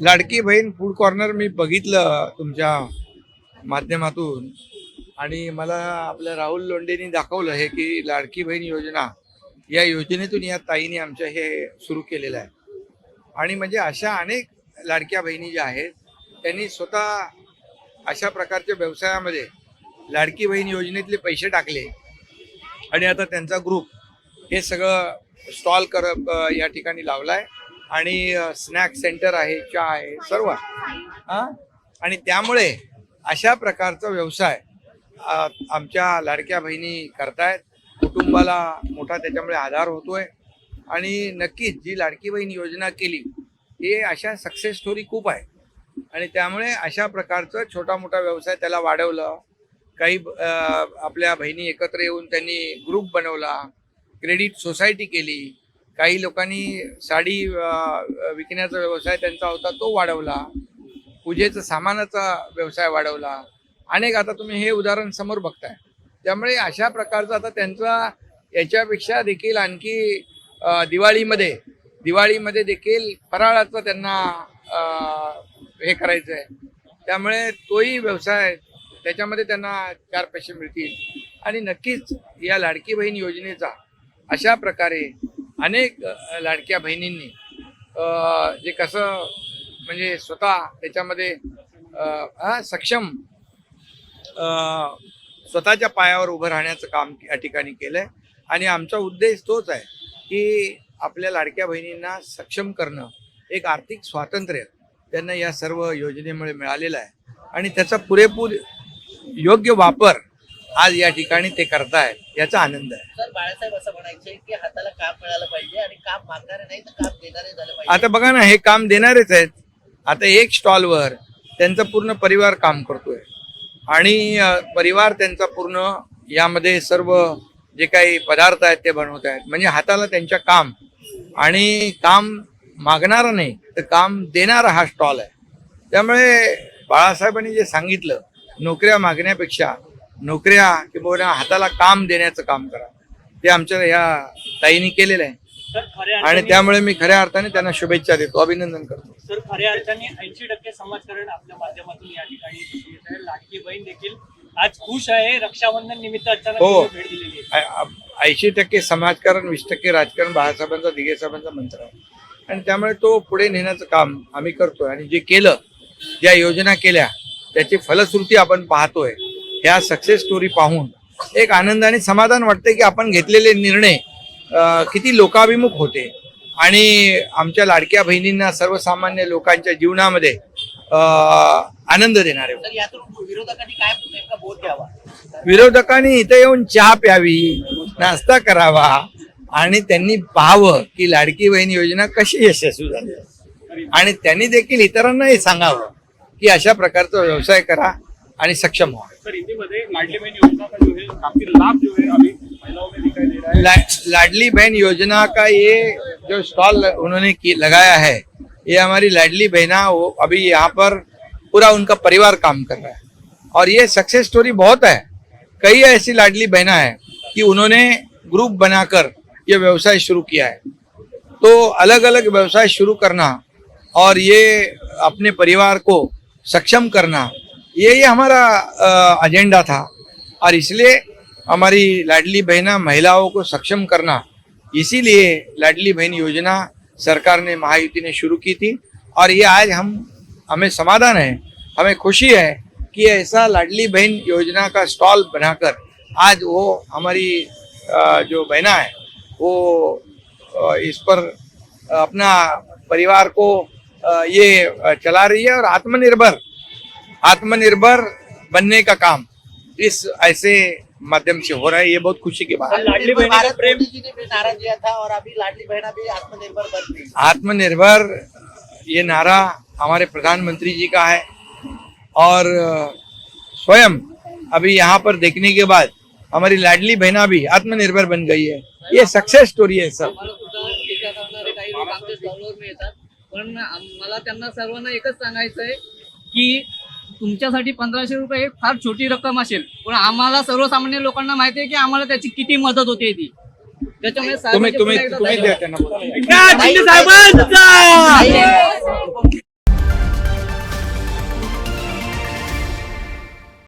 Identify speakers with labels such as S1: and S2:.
S1: Ladki Bahin food corner मी बघितलं तुमच्या माध्यमातून. आणि मला आपल्या राहुल लोंडेनी दाखवलं हे की लाडकी बहीण योजना या योजनेतून या ताईने आमच्या हे सुरू केलेलं आहे. आणि म्हणजे अशा अनेक लाडक्या बहिणी ज्या आहेत त्यांनी स्वतः अशा प्रकारच्या व्यवसायामध्ये लाडकी बहीण योजनेतले पैसे टाकले. आणि आता त्यांचा ग्रुप हे सगळं स्टॉल कर या ठिकाणी लावला आहे आणि स्नॅक सेंटर आहे चहा आहे सर्व. हां? आणि त्यामुळे अशा प्रकारचा व्यवसाय आमच्या लाडक्या बहिणी करतायत. कुटुंबाला मोठा त्याच्यामुळे आधार होतोय. आणि नक्कीच जी लाडकी बहीण योजना केली हे अशा सक्सेस स्टोरी खूप आहे. आणि त्यामुळे अशा प्रकारचं छोटा मोठा व्यवसाय त्याला वाढवलं. काही आपल्या बहिणी एकत्र येऊन त्यांनी ग्रुप बनवला. क्रेडिट सोसायटी केली. काही लोकांनी साडी विकण्याचा व्यवसाय त्यांचा होता तो वाढवला. पूजेचं सामानाचा व्यवसाय वाढवला. अनेक आता तुम्ही हे उदाहरण समोर बघताय. त्यामुळे अशा प्रकारचा आता त्यांचा याच्यापेक्षा देखील आणखी दिवाळीमध्ये दिवाळीमध्ये देखील फराळाचं त्यांना हे करायचं आहे त्यामुळे तोही व्यवसाय त्याच्यामध्ये त्यांना चार पैसे मिळतील. आणि नक्कीच या लाडकी बहीण योजनेचा अशा प्रकारे अनेक लाडक्या बहिणींनी जे कसं म्हणजे स्वतः त्याच्यामध्ये हा, सक्षम स्वतःच्या पायावर उभं राहण्याचं काम या ठिकाणी केलंय. आणि आमचा उद्देश तोच आहे की आपल्या लाडक्या बहिणींना सक्षम करणं एक आर्थिक स्वातंत्र्य त्यांना या सर्व योजनेमुळे मिळालेलं आहे. आणि त्याचा पुरेपूर योग्य वापर आज या ठिकाणी ते करतायत याचा आनंद आहे.
S2: सर बाळासाहेब असं म्हणायचे की हाताला काम मिळालं पाहिजे आणि काम मागणारे नाही तर काम देणारे झालं पाहिजे.
S1: आता बघा ना हे काम देणारेच आहेत. आता एक स्टॉलवर त्यांचा पूर्ण परिवार काम करतोय. आणि अ, परिवार त्यांचा पूर्ण यामध्ये सर्व जे काही पदार्थ आहेत ते बनवत आहेत. म्हणजे हाताला त्यांच्या काम. आणि काम मागणारा नाही तर काम देणारा हा स्टॉल आहे. त्यामुळे बाळासाहेबांनी जे सांगितलं नोकऱ्या मागण्यापेक्षा नोकऱ्या किंवा हाताला काम देण्याचं काम करा. ते आमच्या या ताईने केलेलं आहे. आणि त्यामुळे मी खऱ्या अर्थाने त्यांना शुभेच्छा देतो अभिनंदन करतो.
S3: सर खऱ्या अर्थाने ऐंशी टक्के समाजकारण आपल्या माध्यमातून या ठिकाणी लाडकी बहीण देखील आज खुश आहे. रक्षाबंधन निमित्त
S1: हो. ऐंशी टक्के समाजकारण वीस टक्के राजकारण बाळासाहेबांचा दिघे साहेबांचा मंत्र आहे. आणि त्यामुळे तो पुढे नेण्याचं काम आम्ही करतोय. आणि जे केलं ज्या योजना केल्या त्याची फलश्रुती आपण पाहतोय. ह्या सक्सेस स्टोरी पाहून एक आनंद आणि समाधान वाटते की आपण घेतलेले निर्णय किती लोकाभिमुख होते. आणि आमच्या लाडक्या बहिणींना सर्वसामान्य लोकांच्या जीवनामध्ये आनंद देणारे
S2: विरोधकांनी
S1: इथे येऊन चहा प्यावी नाश्ता करावा आणि त्यांनी पाहावं की लाडकी बहीण योजना कशी यशस्वी झाली. आणि त्यांनी देखील इतरांना हे सांगावं की अशा प्रकारचा व्यवसाय करा आणि सक्षम व्हा
S4: सर हिंदी में लाडली बहन योजना का है काफ़ी लाभ जो है अभी महिलाओं में दिखाई दे रहा है।
S1: ला, लाडली बहन योजना का ये जो स्टॉल उन्होंने की लगाया है ये हमारी लाडली बहना वो अभी यहाँ पर पूरा उनका परिवार काम कर रहा है। और ये सक्सेस स्टोरी बहुत है। कई ऐसी लाडली बहना है कि उन्होंने ग्रुप बनाकर ये व्यवसाय शुरू किया है। तो अलग अलग व्यवसाय शुरू करना और ये अपने परिवार को सक्षम करना ये ये हमारा एजेंडा था। और इसलिए हमारी लाडली बहना महिलाओं को सक्षम करना, इसीलिए लाडली बहन योजना सरकार ने, महायुति ने शुरू की थी। और ये आज हम, हमें समाधान है, हमें खुशी है कि ऐसा लाडली बहन योजना का स्टॉल बनाकर आज वो हमारी जो बहना है, वो इस पर अपना परिवार को ये चला रही है और आत्मनिर्भर आत्मनिर्भर बनने का काम इस ऐसे माध्यम से हो रहा है ये बहुत खुशी की बात है।
S3: लाडली बहिणी प्रेम
S2: जी ने भी नारा दिया था और अभी लाडली बहना भी आत्मनिर्भर बन गई
S1: आत्मनिर्भर ये नारा हमारे प्रधानमंत्री जी का है और स्वयं अभी यहाँ पर देखने के बाद हमारी लाडली बहना भी आत्मनिर्भर बन गई है। ये सक्सेस स्टोरी है
S5: येतात. पण मला त्यांना सर्वांना एकच सांगायचं आहे की तुमच्यासाठी पंधराशे रुपये हे फार छोटी रक्कम असेल पण आम्हाला सर्वसामान्य लोकांना माहिती आहे की आम्हाला त्याची किती मदत होते ती त्याच्यामुळे साहेबांचे पुन्हा एकदा धन्यवाद.
S3: साहेबांचा